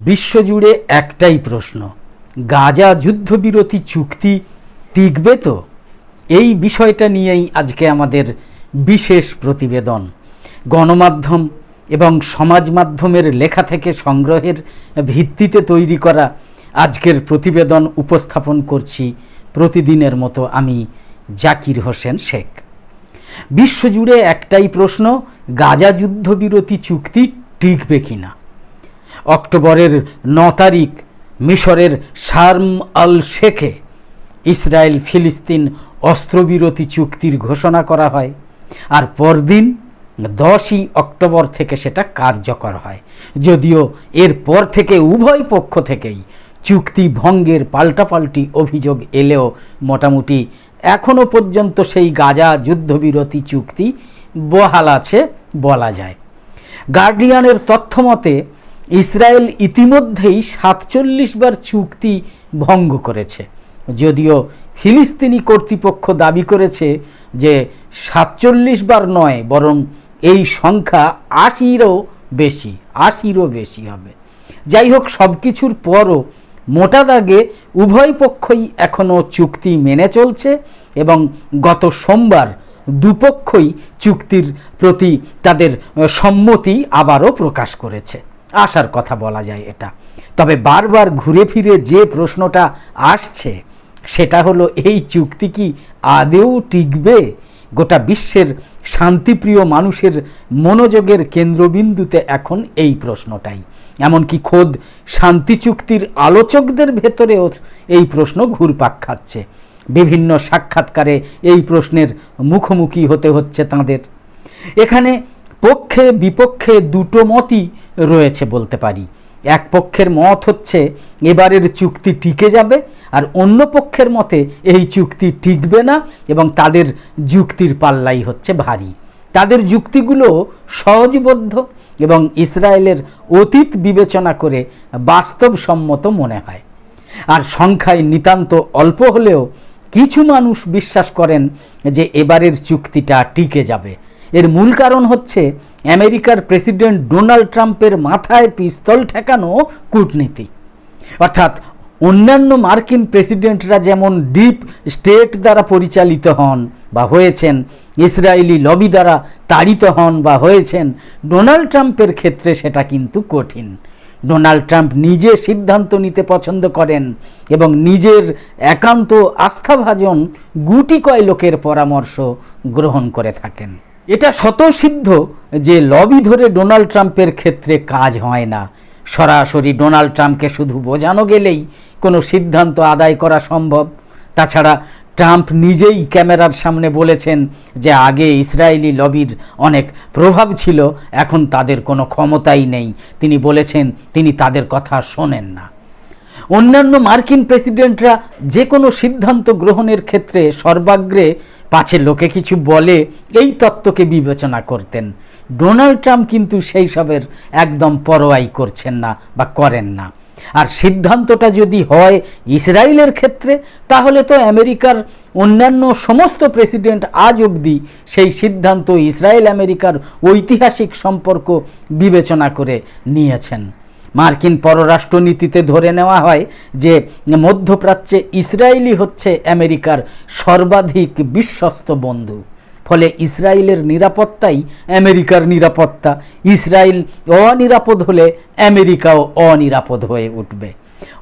বিশ্বজুড়ে একটাই প্রশ্ন, গাজা যুদ্ধবিরতি চুক্তি টিকবে তো? এই বিষয়টা নিয়েই আজকে আমাদের বিশেষ প্রতিবেদন। গণমাধ্যম এবং সমাজ মাধ্যমের লেখা থেকে সংগ্রহের ভিত্তিতে তৈরি করা আজকের প্রতিবেদন উপস্থাপন করছি প্রতিদিনের মতো আমি জাকির হোসেন শেখ। বিশ্বজুড়ে একটাই প্রশ্ন, গাজা যুদ্ধবিরতি চুক্তি টিকবে কিনা? অক্টোবরের ন তারিখ মিশরের শার্ম আল শেখে ইসরায়েল ফিলিস্তিন অস্ত্রবিরতি চুক্তির ঘোষণা করা হয়। আর পরদিন দশই অক্টোবর থেকে সেটা কার্যকর হয়। যদিও এর পর থেকে উভয় পক্ষ থেকেই চুক্তি ভঙ্গের পাল্টাপাল্টি অভিযোগ এলেও মোটামুটি এখনও পর্যন্ত সেই গাজা যুদ্ধবিরতি চুক্তি বহাল আছে বলা যায়। গার্ডিয়ানের তথ্য মতে ইসরায়েল ইতিমধ্যেই সাতচল্লিশ বার চুক্তি ভঙ্গ করেছে। যদিও ফিলিস্তিনি কর্তৃপক্ষ দাবি করেছে যে সাতচল্লিশ বার নয়, বরং এই সংখ্যা আশিরও বেশি আশিরও বেশি হবে। যাই হোক সব কিছুর পরও মোটা দাগে উভয় পক্ষই এখনও চুক্তি মেনে চলছে এবং গত সোমবার দুপক্ষই চুক্তির প্রতি তাদের সম্মতি আবারও প্রকাশ করেছে। আশার কথা বলা যায় এটা। তবে বারবার ঘুরে ফিরে যে প্রশ্নটা আসছে, সেটা হলো, এই চুক্তি কি আদেও টিকবে? গোটা বিশ্বের শান্তিপ্রিয় মানুষের মনোযোগের কেন্দ্রবিন্দুতে এখন এই প্রশ্নটাই। এমনকি খোদ শান্তি চুক্তির আলোচকদের ভেতরেও এই প্রশ্ন ঘুরপাক খাচ্ছে। বিভিন্ন সাক্ষাৎকারে এই প্রশ্নের মুখোমুখি হতে হচ্ছে তাদের। এখানে পক্ষে বিপক্ষে দুটো মতই রয়েছে বলতে পারি। এক পক্ষের মত হচ্ছে, এবারের চুক্তি টিকে যাবে, আর অন্য পক্ষের মতে এই চুক্তি টিকবে না এবং তাদের যুক্তির পাল্লাই হচ্ছে ভারী। তাদের যুক্তিগুলো সহজবদ্ধ এবং ইসরায়েলের অতীত বিবেচনা করে বাস্তবসম্মত মনে হয়। আর সংখ্যায় নিতান্ত অল্প হলেও কিছু মানুষ বিশ্বাস করেন যে এবারের চুক্তিটা টিকে যাবে। এর মূল কারণ হচ্ছে আমেরিকার প্রেসিডেন্ট ডোনাল্ড ট্রাম্পের মাথায় পিস্তল ঠেকানো কূটনীতি। অর্থাৎ অন্যান্য মার্কিন প্রেসিডেন্টরা যেমন ডিপ স্টেট দ্বারা পরিচালিত হন বা হয়েছেন, ইসরায়েলি লবি দ্বারা তাড়িত হন বা হয়েছেন, ডোনাল্ড ট্রাম্পের ক্ষেত্রে সেটা কিন্তু কঠিন। ডোনাল্ড ট্রাম্প নিজে সিদ্ধান্ত নিতে পছন্দ করেন এবং নিজের একান্ত আস্থাভাজন গুটি কয় লোকের পরামর্শ গ্রহণ করে থাকেন। এটা স্বতঃসিদ্ধ যে লবি ধরে ডোনাল্ড ট্রাম্পের ক্ষেত্রে কাজ হয় না। সরাসরি ডোনাল্ড ট্রাম্পকে শুধু বোঝানো গেলেই কোনো সিদ্ধান্ত আদায় করা সম্ভব। তাছাড়া ট্রাম্প নিজেই ক্যামেরার সামনে বলেছেন যে আগে ইসরায়েলি লবির অনেক প্রভাব ছিল, এখন তাদের কোনো ক্ষমতাই নেই। তিনি বলেছেন, তিনি তাদের কথা শোনেন না। অন্যান্য মার্কিন প্রেসিডেন্টরা যে কোনো সিদ্ধান্ত গ্রহণের ক্ষেত্রে সর্বাগ্রে পাছে লোকে কিছু বলে, এই তত্ত্বকে বিবেচনা করতেন। ডোনাল্ড ট্রাম্প কিন্তু সেই সবের একদম পরোয়াই করছেন না বা করেন না। আর সিদ্ধান্তটা যদি হয় ইসরায়েলের ক্ষেত্রে, তাহলে তো আমেরিকার অন্যান্য সমস্ত প্রেসিডেন্ট আজ অবধি সেই সিদ্ধান্ত ইসরায়েল আমেরিকার ঐতিহাসিক সম্পর্ক বিবেচনা করে নিয়েছেন। মার্কিন পররাষ্ট্রনীতিতে ধরে নেওয়া হয় যে মধ্যপ্রাচ্যে ইসরায়েলই হচ্ছে আমেরিকার সর্বাধিক বিশ্বস্ত বন্ধু। ফলে ইসরায়েলের নিরাপত্তাই আমেরিকার নিরাপত্তা। ইসরায়েল অনিরাপদ হলে আমেরিকাও অনিরাপদ হয়ে উঠবে।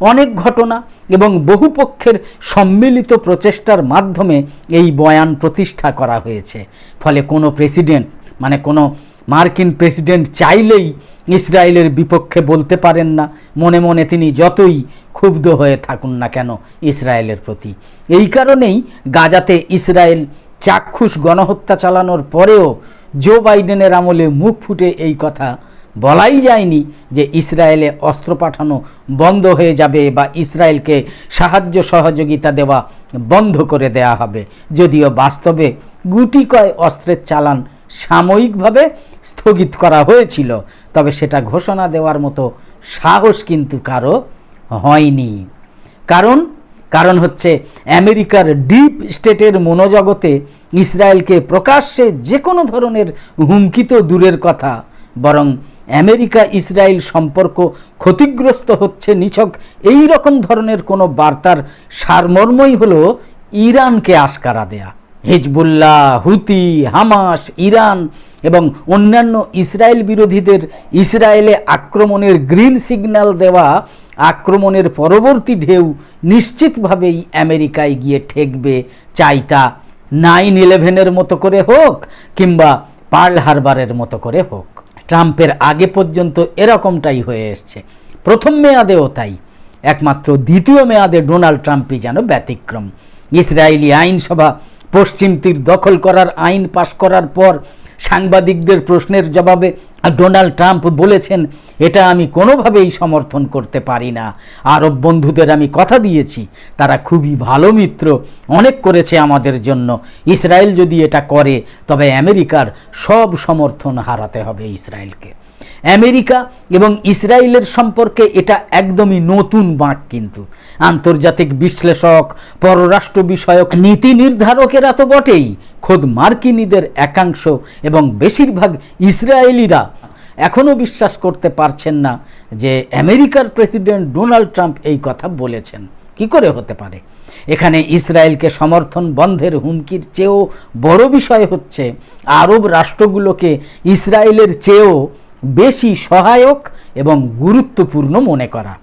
অনেক ঘটনা এবং বহু পক্ষের সম্মিলিত প্রচেষ্টার মাধ্যমে এই বয়ান প্রতিষ্ঠা করা হয়েছে। ফলে কোনো প্রেসিডেন্ট মানে কোনো মার্কিন প্রেসিডেন্ট চাইলেই ইসরায়েলের বিপক্ষে বলতে পারেন না। মনে মনে তিনি যতই ক্ষুব্ধ হয়ে থাকুন না কেন ইসরায়েলের প্রতি। এই কারণেই গাজাতে ইসরায়েল চাক্ষুষ গণহত্যা চালানোর পরেও জো বাইডেনের আমলে মুখ ফুটে এই কথা বলাই যায়নি যে ইসরায়েলে অস্ত্র পাঠানো বন্ধ হয়ে যাবে বা ইসরায়েলকে সাহায্য সহযোগিতা দেওয়া বন্ধ করে দেয়া হবে। যদিও বাস্তবে গুটি কয় অস্ত্রের চালান সাময়িকভাবে স্থগিত করা হয়েছিল, তবে সেটা ঘোষণা দেওয়ার মতো সাহস কিন্তু কারও হয়নি। কারণ কারণ হচ্ছে আমেরিকার ডিপ স্টেটের মনোজগতে ইসরায়েলকে প্রকাশ্যে যে কোনো ধরনের হুমকি তো দূরের কথা, বরং আমেরিকা ইসরায়েল সম্পর্ক ক্ষতিগ্রস্ত হচ্ছে নিছক এই রকম ধরনের কোনো বার্তার সারমর্মই হলো ইরানকে আশকারা দেয়া। হিজবুল্লাহ, হুতি, হামাস, ইরান এবং অন্যান্য ইসরায়েল বিরোধীদের ইসরায়েলে আক্রমণের গ্রিন সিগন্যাল দেওয়া, আক্রমণের পরবর্তী ঢেউ নিশ্চিতভাবেই আমেরিকায় গিয়ে ঠেকবে। চাইতা নাইন ইলেভেনের মতো করে হোক কিংবা পার্ল হারবারের মতো করে হোক। ট্রাম্পের আগে পর্যন্ত এরকমটাই হয়ে এসছে। প্রথম মেয়াদেও তাই। একমাত্র দ্বিতীয় মেয়াদে ডোনাল্ড ট্রাম্পই যেন ব্যতিক্রম। ইসরায়েলি আইনসভা পশ্চিম তীর দখল করার আইন পাশ করার পর সাংবাদিকদের প্রশ্নের জবাবে ডোনাল্ড ট্রাম্প বলেছেন, এটা আমি কোনোভাবেই সমর্থন করতে পারি না। আরব বন্ধুদের আমি কথা দিয়েছি, তারা খুবই ভালো মিত্র, অনেক করেছে আমাদের জন্য। ইসরায়েল যদি এটা করে, তবে আমেরিকার সব সমর্থন হারাতে হবে ইসরায়েলকে। আমেরিকা এবং ইসরায়েলের সম্পর্কে এটা একদমই নতুন বাঁক কিন্তু। আন্তর্জাতিক বিশ্লেষক, পররাষ্ট্র বিষয়ক, নীতি নির্ধারকেরা তো বটেই খোদ মার্কিনীদের একাংশ এবং বেশিরভাগ ইসরায়েলিরা এখনও বিশ্বাস করতে পারছেন না যে আমেরিকার প্রেসিডেন্ট ডোনাল্ড ট্রাম্প এই কথা বলেছেন। কি করে হতে পারে? এখানে ইসরায়েলকে সমর্থন বন্ধের হুমকির চেয়েও বড় বিষয় হচ্ছে, আরব রাষ্ট্রগুলোকে ইসরায়েলের চেয়েও বেশি সহায়ক এবং গুরুত্বপূর্ণ মনে করা।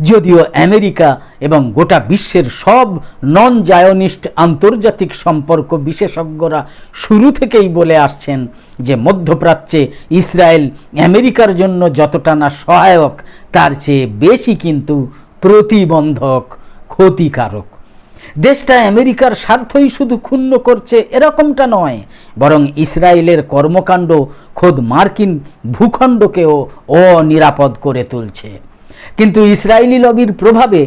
যদিও আমেরিকা এবং গোটা বিশ্বের সব নন জায়নিস্ট আন্তর্জাতিক সম্পর্ক বিশেষজ্ঞরা শুরু থেকেই বলে আসছেন যে মধ্যপ্রাচ্যে ইসরায়েল আমেরিকার জন্য যতটা না সহায়ক, তার চেয়ে বেশি কিন্তু প্রতিবন্ধক, ক্ষতিকারক। দেশটা আমেরিকার স্বার্থই শুধু ক্ষুণ্ণ করছে এরকমটা নয়, বরং ইসরায়েলের কর্মকাণ্ড খোদ মার্কিন ভূখণ্ডকেও অনিরাপদ করে তুলছে। কিন্তু ইসরায়েলি লবির প্রভাবে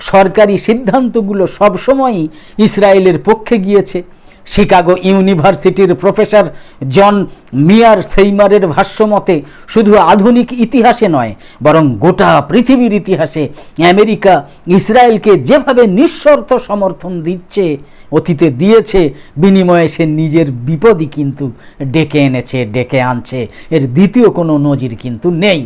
সরকারি সিদ্ধান্তগুলো সবসময়ই ইসরায়েলের পক্ষে গিয়েছে। শিকাগো ইউনিভার্সিটির প্রফেসর জন মিয়ার সেইমারের ভাষ্যমতে, শুধু আধুনিক ইতিহাসে নয়, বরং গোটা পৃথিবীর ইতিহাসে আমেরিকা ইসরায়েলকে যেভাবে নিঃশর্ত সমর্থন দিচ্ছে, অতীতে দিয়েছে, বিনিময়ে সে নিজের বিপদই কিন্তু ডেকে এনেছে, ডেকে আনছে। এর দ্বিতীয় কোনো নজির কিন্তু নেই।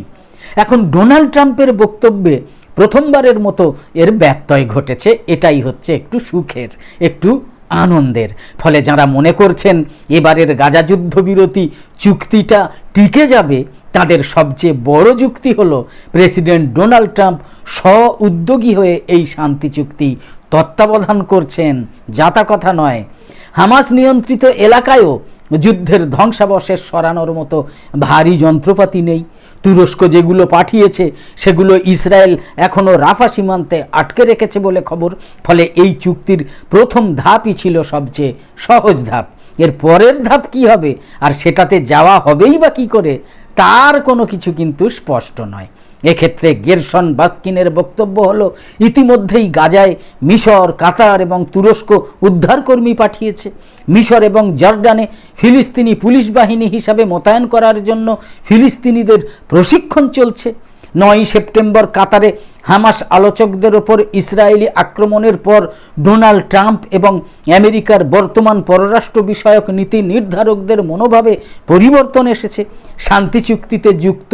এখন ডোনাল্ড ট্রাম্পের বক্তব্যে প্রথমবারের মতো এর ব্যত্যয় ঘটেছে, এটাই হচ্ছে একটু সুখের, একটু আনন্দের। ফলে যারা মনে করছেন এবারের গাজা যুদ্ধবিরতি চুক্তিটা টিকে যাবে, তাদের সবচেয়ে বড় যুক্তি হলো প্রেসিডেন্ট ডোনাল্ড ট্রাম্প স্ব উদ্যোগী হয়ে এই শান্তি চুক্তি তত্ত্বাবধান করছেন। যাতা কথা নয়। হামাস নিয়ন্ত্রিত এলাকায়ও যুদ্ধের ধ্বংসাবশেষ সরানোর মতো ভারী যন্ত্রপাতি নেই। তুরস্ক যেগুলো পাঠিয়েছে, সেগুলো ইসরায়েল এখনও রাফা সীমান্তে আটকে রেখেছে বলে খবর। ফলে এই চুক্তির প্রথম ধাপই ছিল সবচেয়ে সহজ ধাপ। এর পরের ধাপ কি হবে? আর সেটাতে যাওয়া হবেই বা কী করে? তার কোনো কিছু কিন্তু স্পষ্ট নয়। এক্ষেত্রে গেরসন বাস্কিনের বক্তব্য হলো, ইতিমধ্যেই গাজায় মিশর, কাতার এবং তুরস্ক উদ্ধারকর্মী পাঠিয়েছে। মিশর এবং জর্ডানে ফিলিস্তিনি পুলিশ বাহিনী হিসাবে মোতায়েন করার জন্য ফিলিস্তিনিদের প্রশিক্ষণ চলছে। নয় সেপ্টেম্বর কাতারে হামাস আলোচকদের ওপর ইসরায়েলি আক্রমণের পর ডোনাল্ড ট্রাম্প এবং আমেরিকার বর্তমান পররাষ্ট্র বিষয়ক নীতি নির্ধারকদের মনোভাবে পরিবর্তন এসেছে। শান্তি চুক্তিতে যুক্ত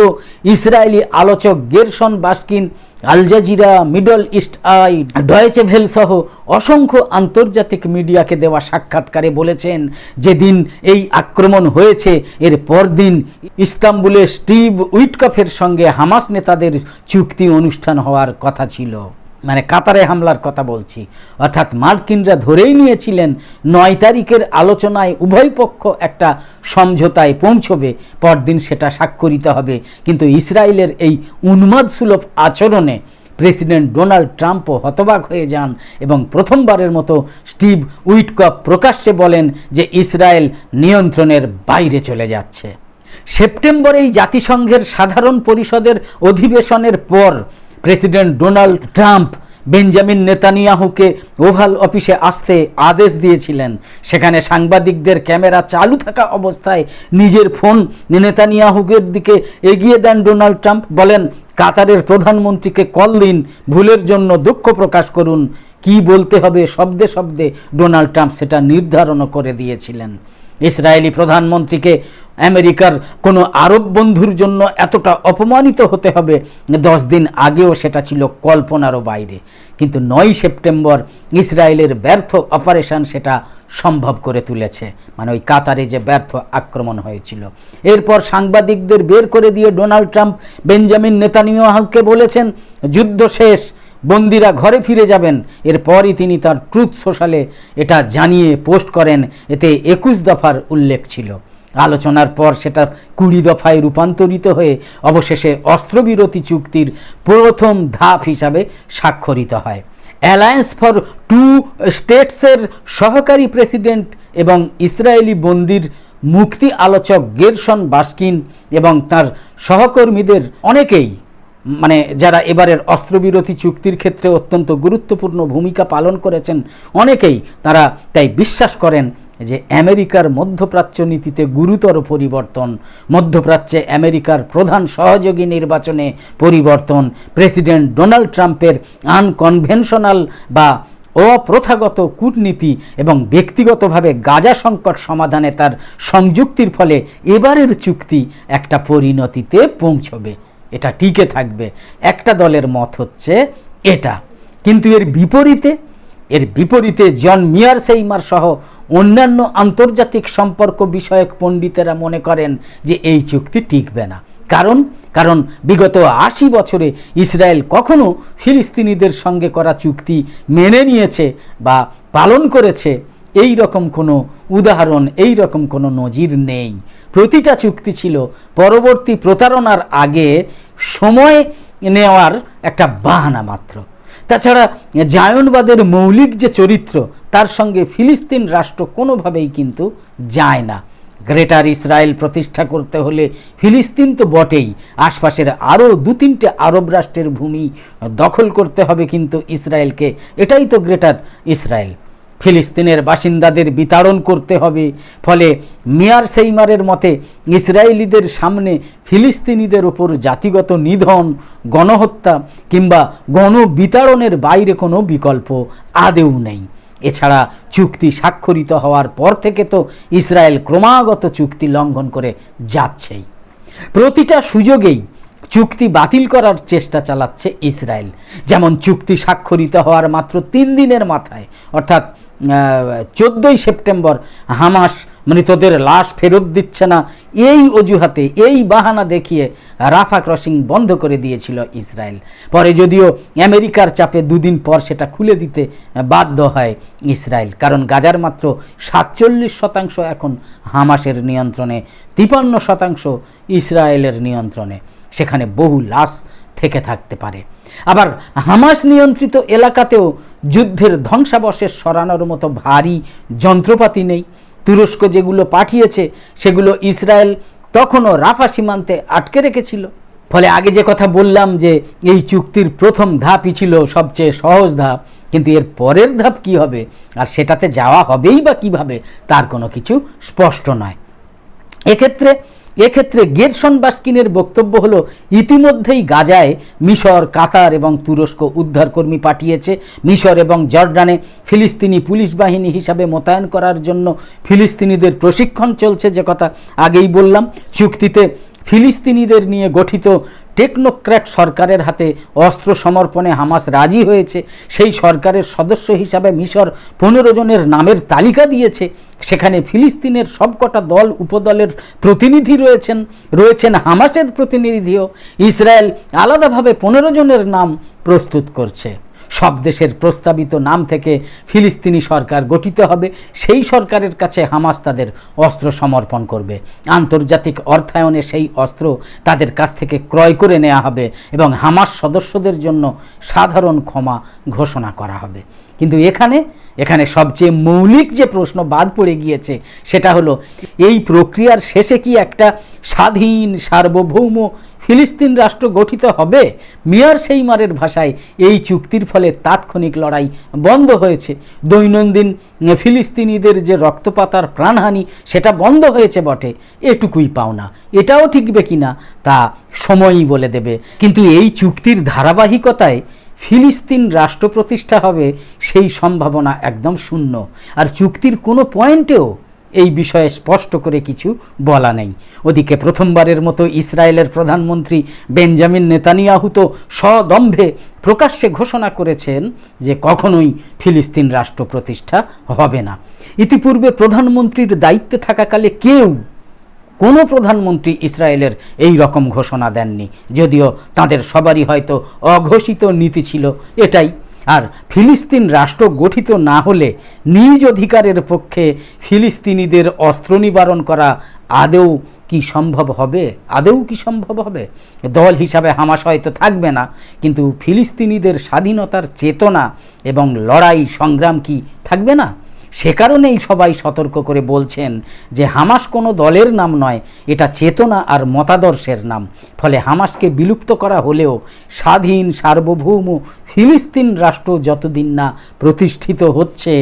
ইসরায়েলি আলোচক Gershon Baskin Al Jazeera Middle East Eye, Deutsche Welle সহ অসংখ্য আন্তর্জাতিক মিডিয়াকে দেওয়া সাক্ষাৎকারে বলেছেন যেদিন এই আক্রমণ হয়েছে, এর পরদিন ইস্তাম্বুলে স্টিভ উইটকফের সঙ্গে হামাস নেতাদের চুক্তি অনুষ্ঠান হওয়ার কথা ছিল। মানে কাতারে হামলার কথা বলছি। অর্থাৎ মার্কিনরা ধরেই নিয়েছিলেন নয় তারিখের আলোচনায় উভয় পক্ষ একটা সমঝোতায় পৌঁছবে। পরদিন সেটা স্বাক্ষরিত হবে। কিন্তু ইসরায়েলের এই উন্মাদ সুলভ আচরণে প্রেসিডেন্ট ডোনাল্ড ট্রাম্পও হতবাক হয়ে যান এবং প্রথমবারের মতো স্টিভ উইটকপ প্রকাশ্যে বলেন যে ইসরায়েল নিয়ন্ত্রণের বাইরে চলে যাচ্ছে। সেপ্টেম্বরেই জাতিসংঘের সাধারণ পরিষদের অধিবেশনের পর প্রেসিডেন্ট ডোনাল্ড ট্রাম্প বেঞ্জামিন নেতানিয়াহুকে ওভাল অফিসে আসতে আদেশ দিয়েছিলেন। সেখানে সাংবাদিকদের ক্যামেরা চালু থাকা অবস্থায় নিজের ফোন নেতানিয়াহুকের দিকে এগিয়ে দেন ডোনাল্ড ট্রাম্প। বলেন, কাতারের প্রধানমন্ত্রীকে কল দিন, ভুলের জন্য দুঃখ প্রকাশ করুন। কি বলতে হবে শব্দে শব্দে ডোনাল্ড ট্রাম্প সেটা নির্ধারণও করে দিয়েছিলেন। ইসরায়েলি প্রধানমন্ত্রীকে আমেরিকার কোনো আরব বন্ধুর জন্য এতটা অপমানিত হতে হবে, দশ দিন আগেও সেটা ছিল কল্পনারও বাইরে। কিন্তু নয় সেপ্টেম্বর ইসরায়েলের ব্যর্থ অপারেশন সেটা সম্ভব করে তুলেছে। মানে ওই কাতারে যে ব্যর্থ আক্রমণ হয়েছিল। এরপর সাংবাদিকদের বের করে দিয়ে ডোনাল্ড ট্রাম্প, বেঞ্জামিন নেতানিয়াহুকে বলেছেন, যুদ্ধ শেষ বন্দিরা ঘরে ফিরে যাবেন। এরপরই তিনি তার ট্রুথ সোশ্যালে এটা জানিয়ে পোস্ট করেন। এতে একুশ দফার উল্লেখ ছিল। আলোচনার পর সেটা কুড়ি দফায় রূপান্তরিত হয়ে অবশেষে অস্ত্রবিরতি চুক্তির প্রথম ধাপ হিসাবে স্বাক্ষরিত হয়। অ্যালায়েন্স ফর টু স্টেটসের সহকারী প্রেসিডেন্ট এবং ইসরায়েলি বন্দির মুক্তি আলোচক গেরসন বাস্কিন এবং তার সহকর্মীদের অনেকেই মানে যারা এবারের অস্ত্রবিরতি চুক্তির ক্ষেত্রে অত্যন্ত গুরুত্বপূর্ণ ভূমিকা পালন করেছেন, অনেকেই তারা তাই বিশ্বাস করেন যে আমেরিকার মধ্যপ্রাচ্য নীতিতে গুরুতর পরিবর্তন। মধ্যপ্রাচ্যে আমেরিকার প্রধান সহযোগী নির্বাচনে পরিবর্তন। প্রেসিডেন্ট ডোনাল্ড ট্রাম্পের আনকনভেনশনাল বা অপ্রথাগত কূটনীতি এবং ব্যক্তিগতভাবে গাজা সংকট সমাধানে তার সংযুক্তির ফলে এবারের চুক্তি একটা পরিণতিতে পৌঁছবে। এটা টিকে থাকবে। একটা দলের মত হচ্ছে এটা। কিন্তু এর বিপরীতে এর বিপরীতে জন মিয়ার সেইমার সহ অন্যান্য আন্তর্জাতিক সম্পর্ক বিষয়ক পণ্ডিতেরা মনে করেন যে এই চুক্তি টিকবে না। কারণ কারণ বিগত আশি বছরে ইসরায়েল কখনো ফিলিস্তিনিদের সঙ্গে করা চুক্তি মেনে নিয়েছে বা পালন করেছে। এই রকম কোনো উদাহরণ, এই রকম কোনো নজির নেই। প্রতিটা চুক্তি ছিল পরবর্তী প্রতারণার আগে সময় নেওয়ার একটা বাহানা মাত্র। তাছাড়া জায়নবাদের মৌলিক যে চরিত্র, তার সঙ্গে ফিলিস্তিন রাষ্ট্র কোনোভাবেই কিন্তু যায় না। গ্রেটার ইসরায়েল প্রতিষ্ঠা করতে হলে ফিলিস্তিন তো বটেই, আশপাশের আরও দু তিনটে আরব রাষ্ট্রের ভূমি দখল করতে হবে কিন্তু ইসরায়েলকে। এটাই তো গ্রেটার ইসরায়েল। ফিলিস্তিনের বাসিন্দাদের বিতাড়ন করতে হবে। ফলে মিয়ার সেইমারের মতে ইসরায়েলিদের সামনে ফিলিস্তিনিদের ওপর জাতিগত নিধন, গণহত্যা কিংবা গণবিতাড়নের বাইরে কোনো বিকল্প আদেও নেই। এছাড়া চুক্তি স্বাক্ষরিত হওয়ার পর থেকে তো ইসরায়েল ক্রমাগত চুক্তি লঙ্ঘন করে যাচ্ছেই। প্রতিটা সুযোগেই চুক্তি বাতিল করার চেষ্টা চালাচ্ছে ইসরায়েল। যেমন চুক্তি স্বাক্ষরিত হওয়ার মাত্র তিন দিনের মাথায়, অর্থাৎ চোদ্দোই সেপ্টেম্বর হামাস মৃতদের লাশ ফেরত দিচ্ছে না, এই অজুহাতে এই বাহানা দেখিয়ে রাফা ক্রসিং বন্ধ করে দিয়েছিল ইসরায়েল। পরে যদিও আমেরিকার চাপে দুদিন পর সেটা খুলে দিতে বাধ্য হয় ইসরায়েল, কারণ গাজার মাত্র সাতচল্লিশ শতাংশ এখন হামাসের নিয়ন্ত্রণে, তিপান্ন শতাংশ ইসরায়েলের নিয়ন্ত্রণে। সেখানে বহু লাশ থেকে থাকতে পারে। আবার হামাস নিয়ন্ত্রিত এলাকাতেও যুদ্ধের ধ্বংসাবশেষ সরানোর মতো ভারী যন্ত্রপাতি নেই। তুরস্ক যেগুলো পাঠিয়েছে, সেগুলো ইসরায়েল তখনও রাফা সীমান্তে আটকে রেখেছিল। ফলে আগে যে কথা বললাম যে এই চুক্তির প্রথম ধাপই ছিল সবচেয়ে সহজ ধাপ, কিন্তু এর পরের ধাপ কি হবে আর সেটাতে যাওয়া হবেই বা কীভাবে তার কোনো কিছু স্পষ্ট নয়। এক্ষেত্রে এক্ষেত্রে গেরসন বাস্কিনের বক্তব্য হলো, ইতিমধ্যেই গাজায় মিশর, কাতার এবং তুরস্ক উদ্ধারকর্মী পাঠিয়েছে। মিশর এবং জর্ডানে ফিলিস্তিনি পুলিশ বাহিনী হিসাবে মোতায়েন করার জন্য ফিলিস্তিনিদের প্রশিক্ষণ চলছে, যে কথা আগেই বললাম। চুক্তিতে ফিলিস্তিনিদের নিয়ে গঠিত টেকনোক্র্যাট সরকারের হাতে অস্ত্র সমর্পণে হামাস রাজি হয়েছে, সেই সরকারের সদস্য হিসাবে মিশর পনেরো জনের নামের তালিকা দিয়েছে। সেখানে ফিলিস্তিনের সবকটা দল উপদলের প্রতিনিধি রয়েছেন রয়েছেন হামাসের প্রতিনিধিও। ইসরায়েল আলাদাভাবে পনেরো জনের নাম প্রস্তুত করছে। সব দেশের প্রস্তাবিত নাম থেকে ফিলিস্তিনি সরকার গঠিত হবে। সেই সরকারের কাছে হামাস তাদের অস্ত্র সমর্পণ করবে। আন্তর্জাতিক অর্থায়নে সেই অস্ত্র তাদের কাছ থেকে ক্রয় করে নেওয়া হবে এবং হামাস সদস্যদের জন্য সাধারণ ক্ষমা ঘোষণা করা হবে। কিন্তু এখানে এখানে সবচেয়ে মৌলিক যে প্রশ্ন বাদ পড়ে গিয়েছে, সেটা হলো, এই প্রক্রিয়ার শেষে কি একটা স্বাধীন সার্বভৌম ফিলিস্তিন রাষ্ট্র গঠিত হবে? মিয়ার সেইমারের ভাষায় এই চুক্তির ফলে তাৎক্ষণিক লড়াই বন্ধ হয়েছে। দৈনন্দিন ফিলিস্তিনিদের যে রক্তপাতার প্রাণহানি, সেটা বন্ধ হয়েছে বটে। এটুকুই পাওনা এটাও ঠিকবে কিনা তা সময়ই বলে দেবে। কিন্তু এই চুক্তির ধারাবাহিকতায় ফিলিস্তিন রাষ্ট্র প্রতিষ্ঠা হবে সেই সম্ভাবনা একদম শূন্য। আর চুক্তির কোনো পয়েন্টেও এই বিষয়ে স্পষ্ট করে কিছু বলা নেই। ওদিকে প্রথমবারের মতো ইসরায়েলের প্রধানমন্ত্রী বেঞ্জামিন নেতানিয়াহু তো সদম্ভে প্রকাশ্যে ঘোষণা করেছেন যে কখনোই ফিলিস্তিন রাষ্ট্র প্রতিষ্ঠা হবে না। ইতিপূর্বে প্রধানমন্ত্রীর দায়িত্বে থাকাকালে কেউ কোনো প্রধানমন্ত্রী ইসরায়েলের এই রকম ঘোষণা দেননি। যদিও তাদের সবারই হয়তো অঘোষিত নীতি ছিল, এটাই আর ফিলিস্তিন রাষ্ট্র গঠিত না হলে নিজ অধিকারের পক্ষে ফিলিস্তিনিদের অস্ত্র নিবারণ করা আদেও কি সম্ভব হবে? আদেও কি সম্ভব হবে? দল হিসাবে হামাস হয়তো থাকবে না, কিন্তু ফিলিস্তিনিদের স্বাধীনতার চেতনা এবং লড়াই সংগ্রাম কি থাকবে না? সে কারণেই সবাই সতর্ক করে বলছেন যে হামাস কোনো দলের নাম নয়, এটা চেতনা আর মতাদর্শের নাম। ফলে হামাসকে বিলুপ্ত করা হলেও স্বাধীন, সার্বভৌম ফিলিস্তিন রাষ্ট্র যতদিন না প্রতিষ্ঠিত হচ্ছে,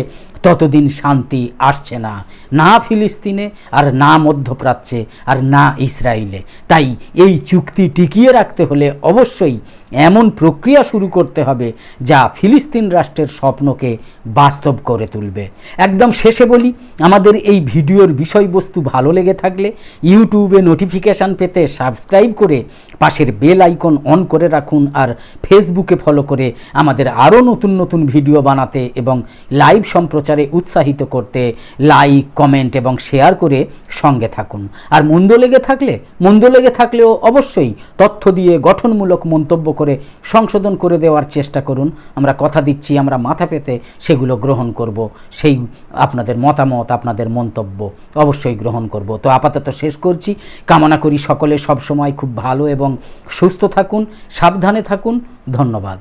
ততদিন শান্তি আসছে না। না ফিলিস্তিনে আর না মধ্যপ্রাচ্যে আর না ইসরায়েলে। তাই এই চুক্তি টিকিয়ে রাখতে হলে অবশ্যই এমন প্রক্রিয়া শুরু করতে হবে যা ফিলিস্তিন রাষ্ট্রের স্বপ্নকে বাস্তব করে তুলবে। একদম শেষে বলি, আমাদের এই ভিডিওর বিষয়বস্তু ভালো লেগে থাকলে ইউটিউবে নোটিফিকেশান পেতে সাবস্ক্রাইব করে পাশের বেল আইকন অন করে রাখুন আর ফেসবুকে ফলো করে আমাদের আরও নতুন নতুন ভিডিও বানাতে এবং লাইভ সম্প্রচারে উৎসাহিত করতে লাইক, কমেন্ট এবং শেয়ার করে সঙ্গে থাকুন। আর মন্দ লেগে থাকলে, মন্দ লেগে থাকলেও অবশ্যই তথ্য দিয়ে গঠনমূলক মন্তব্য করে সংশোধন করে দেওয়ার চেষ্টা করুন। আমরা কথা দিচ্ছি, আমরা মাথা পেতে সেগুলো গ্রহণ করব। সেই আপনাদের মতামত, আপনাদের মন্তব্য অবশ্যই গ্রহণ করব। তো আপাতত শেষ করছি। কামনা করি সকলে সবসময় খুব ভালো এবং সুস্থ থাকুন, সাবধানে থাকুন। ধন্যবাদ।